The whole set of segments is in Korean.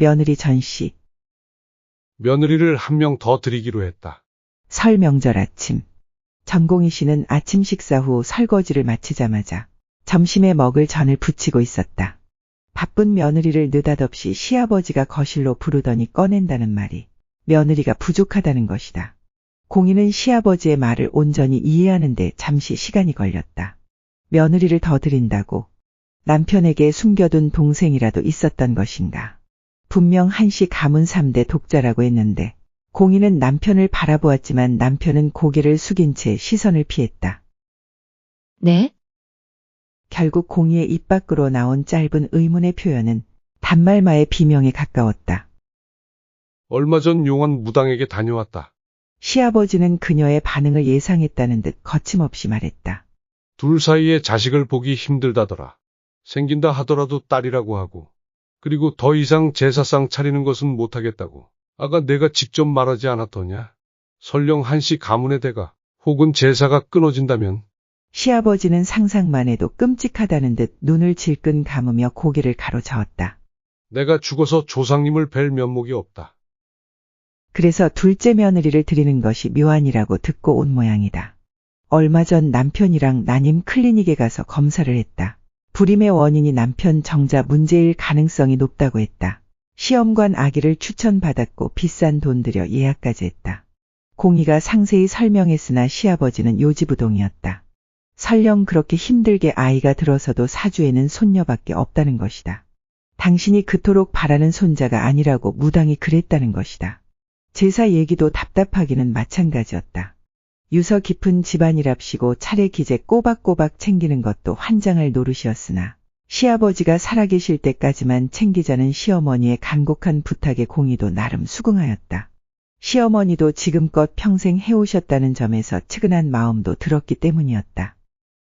며느리 전씨, 며느리를 한 명 더 드리기로 했다. 설 명절 아침. 전공희 씨는 아침 식사 후 설거지를 마치자마자 점심에 먹을 전을 부치고 있었다. 바쁜 며느리를 느닷없이 시아버지가 거실로 부르더니 꺼낸다는 말이 며느리가 부족하다는 것이다. 공희는 시아버지의 말을 온전히 이해하는데 잠시 시간이 걸렸다. 며느리를 더 드린다고 남편에게 숨겨둔 동생이라도 있었던 것인가. 분명 한시 가문 3대 독자라고 했는데 공희는 남편을 바라보았지만 남편은 고개를 숙인 채 시선을 피했다. 네? 결국 공희의 입 밖으로 나온 짧은 의문의 표현은 단말마의 비명에 가까웠다. 얼마 전 용원 무당에게 다녀왔다. 시아버지는 그녀의 반응을 예상했다는 듯 거침없이 말했다. 둘 사이에 자식을 보기 힘들다더라. 생긴다 하더라도 딸이라고 하고. 그리고 더 이상 제사상 차리는 것은 못하겠다고. 아가 내가 직접 말하지 않았더냐. 설령 한시 가문의 대가 혹은 제사가 끊어진다면 시아버지는 상상만 해도 끔찍하다는 듯 눈을 질끈 감으며 고개를 가로저었다. 내가 죽어서 조상님을 뵐 면목이 없다. 그래서 둘째 며느리를 드리는 것이 묘안이라고 듣고 온 모양이다. 얼마 전 남편이랑 난임 클리닉에 가서 검사를 했다. 불임의 원인이 남편 정자 문제일 가능성이 높다고 했다. 시험관 아기를 추천받았고 비싼 돈 들여 예약까지 했다. 공희가 상세히 설명했으나 시아버지는 요지부동이었다. 설령 그렇게 힘들게 아이가 들어서도 사주에는 손녀밖에 없다는 것이다. 당신이 그토록 바라는 손자가 아니라고 무당이 그랬다는 것이다. 제사 얘기도 답답하기는 마찬가지였다. 유서 깊은 집안이랍시고 차례 기재 꼬박꼬박 챙기는 것도 환장할 노릇이었으나 시아버지가 살아계실 때까지만 챙기자는 시어머니의 간곡한 부탁에 공의도 나름 수긍하였다. 시어머니도 지금껏 평생 해오셨다는 점에서 측은한 마음도 들었기 때문이었다.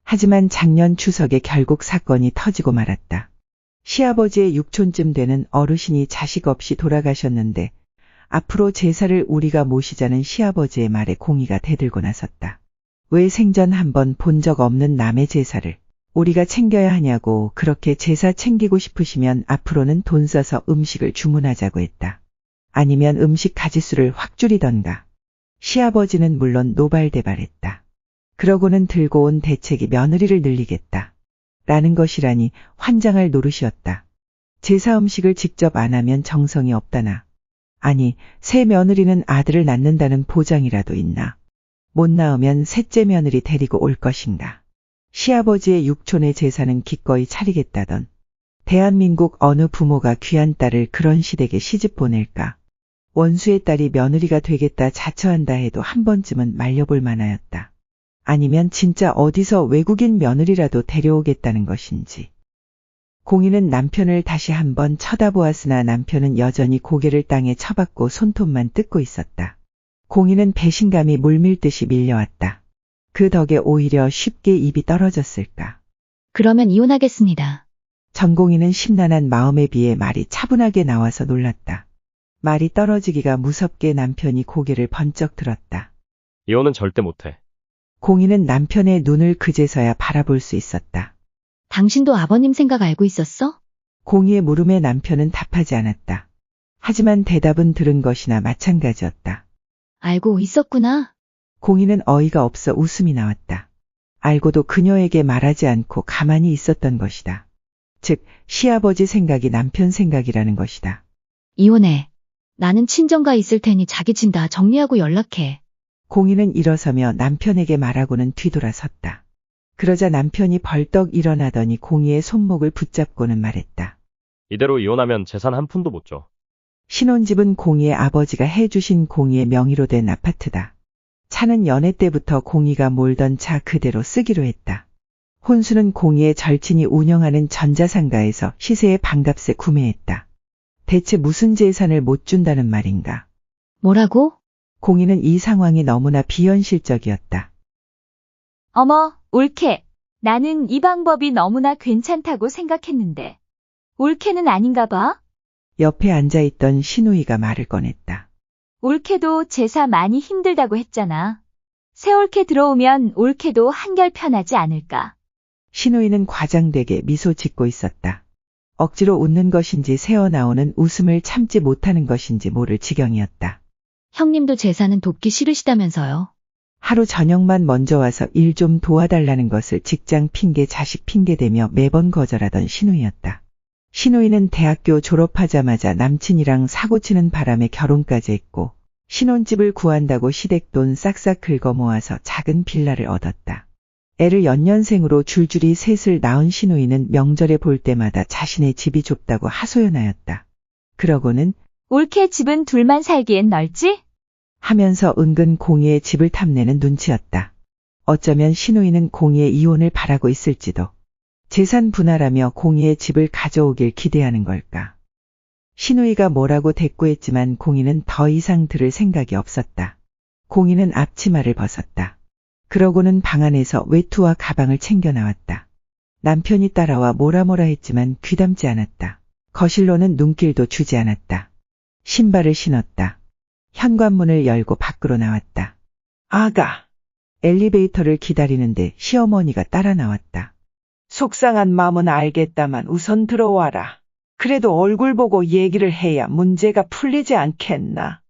하지만 작년 추석에 결국 사건이 터지고 말았다. 시아버지의 육촌쯤 되는 어르신이 자식 없이 돌아가셨는데 앞으로 제사를 우리가 모시자는 시아버지의 말에 공의가 대들고 나섰다. 왜 생전 한번 본 적 없는 남의 제사를 우리가 챙겨야 하냐고 그렇게 제사 챙기고 싶으시면 앞으로는 돈 써서 음식을 주문하자고 했다. 아니면 음식 가지수를 확 줄이던가. 시아버지는 물론 노발대발했다. 그러고는 들고 온 대책이 며느리를 늘리겠다. 라는 것이라니 환장할 노릇이었다. 제사 음식을 직접 안 하면 정성이 없다나. 아니, 새 며느리는 아들을 낳는다는 보장이라도 있나. 못 낳으면 셋째 며느리 데리고 올 것인가. 시아버지의 육촌의 제사는 기꺼이 차리겠다던. 대한민국 어느 부모가 귀한 딸을 그런 시댁에 시집 보낼까. 원수의 딸이 며느리가 되겠다 자처한다 해도 한 번쯤은 말려볼 만하였다. 아니면 진짜 어디서 외국인 며느리라도 데려오겠다는 것인지. 공인은 남편을 다시 한번 쳐다보았으나 남편은 여전히 고개를 땅에 쳐박고 손톱만 뜯고 있었다. 공인은 배신감이 물밀듯이 밀려왔다. 그 덕에 오히려 쉽게 입이 떨어졌을까. 그러면 이혼하겠습니다. 전공이는 심란한 마음에 비해 말이 차분하게 나와서 놀랐다. 말이 떨어지기가 무섭게 남편이 고개를 번쩍 들었다. 이혼은 절대 못해. 공인은 남편의 눈을 그제서야 바라볼 수 있었다. 당신도 아버님 생각 알고 있었어? 공희의 물음에 남편은 답하지 않았다. 하지만 대답은 들은 것이나 마찬가지였다. 알고 있었구나. 공희는 어이가 없어 웃음이 나왔다. 알고도 그녀에게 말하지 않고 가만히 있었던 것이다. 즉, 시아버지 생각이 남편 생각이라는 것이다. 이혼해. 나는 친정가 있을 테니 자기 짐다 정리하고 연락해. 공희는 일어서며 남편에게 말하고는 뒤돌아섰다. 그러자 남편이 벌떡 일어나더니 공희의 손목을 붙잡고는 말했다. 이대로 이혼하면 재산 한 푼도 못 줘. 신혼집은 공희의 아버지가 해주신 공희의 명의로 된 아파트다. 차는 연애 때부터 공희가 몰던 차 그대로 쓰기로 했다. 혼수는 공희의 절친이 운영하는 전자상가에서 시세에 반값에 구매했다. 대체 무슨 재산을 못 준다는 말인가? 뭐라고? 공희는 이 상황이 너무나 비현실적이었다. 어머, 올케. 나는 이 방법이 너무나 괜찮다고 생각했는데. 올케는 아닌가 봐? 옆에 앉아있던 신우이가 말을 꺼냈다. 올케도 제사 많이 힘들다고 했잖아. 새 올케 들어오면 올케도 한결 편하지 않을까. 신우이는 과장되게 미소 짓고 있었다. 억지로 웃는 것인지 새어나오는 웃음을 참지 못하는 것인지 모를 지경이었다. 형님도 제사는 돕기 싫으시다면서요. 하루 저녁만 먼저 와서 일 좀 도와달라는 것을 직장 핑계, 자식 핑계대며 매번 거절하던 신우이였다. 신우이는 대학교 졸업하자마자 남친이랑 사고치는 바람에 결혼까지 했고, 신혼집을 구한다고 시댁돈 싹싹 긁어 모아서 작은 빌라를 얻었다. 애를 연년생으로 줄줄이 셋을 낳은 신우이는 명절에 볼 때마다 자신의 집이 좁다고 하소연하였다. 그러고는 올케 집은 둘만 살기엔 넓지? 하면서 은근 공희의 집을 탐내는 눈치였다. 어쩌면 신우이는 공희의 이혼을 바라고 있을지도. 재산 분할하며 공희의 집을 가져오길 기대하는 걸까. 신우이가 뭐라고 대꾸했지만 공희는 더 이상 들을 생각이 없었다. 공희는 앞치마를 벗었다. 그러고는 방 안에서 외투와 가방을 챙겨 나왔다. 남편이 따라와 뭐라 뭐라 했지만 귀담지 않았다. 거실로는 눈길도 주지 않았다. 신발을 신었다. 현관문을 열고 밖으로 나왔다. 아가! 엘리베이터를 기다리는데 시어머니가 따라 나왔다. 속상한 마음은 알겠다만 우선 들어와라. 그래도 얼굴 보고 얘기를 해야 문제가 풀리지 않겠나.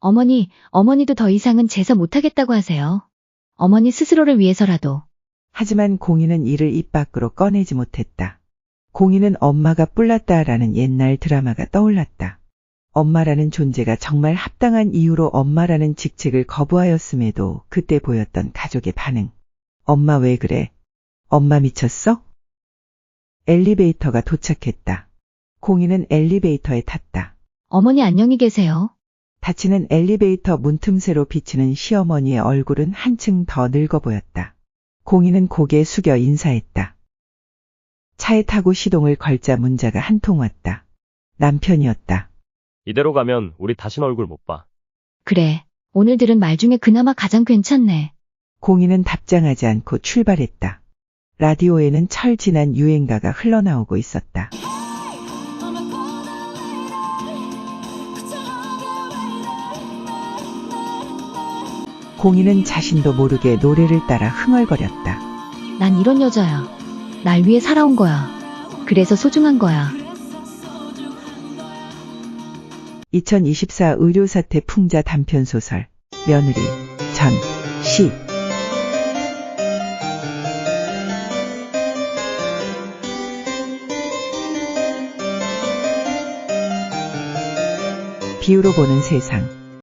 어머니, 어머니도 더 이상은 제사 못하겠다고 하세요. 어머니 스스로를 위해서라도. 하지만 공희는 이를 입 밖으로 꺼내지 못했다. 공희는 엄마가 뿔났다라는 옛날 드라마가 떠올랐다. 엄마라는 존재가 정말 합당한 이유로 엄마라는 직책을 거부하였음에도 그때 보였던 가족의 반응. 엄마 왜 그래? 엄마 미쳤어? 엘리베이터가 도착했다. 공희는 엘리베이터에 탔다. 어머니 안녕히 계세요. 닫히는 엘리베이터 문틈새로 비치는 시어머니의 얼굴은 한층 더 늙어 보였다. 공희는 고개 숙여 인사했다. 차에 타고 시동을 걸자 문자가 한 통 왔다. 남편이었다. 이대로 가면 우리 다신 얼굴 못 봐. 그래. 오늘 들은 말 중에 그나마 가장 괜찮네. 공희는 답장하지 않고 출발했다. 라디오에는 철 지난 유행가가 흘러나오고 있었다. 공희는 자신도 모르게 노래를 따라 흥얼거렸다. 난 이런 여자야. 날 위해 살아온 거야. 그래서 소중한 거야. 2024 의료사태 풍자 단편소설 며느리 전 시. 비유로 보는 세상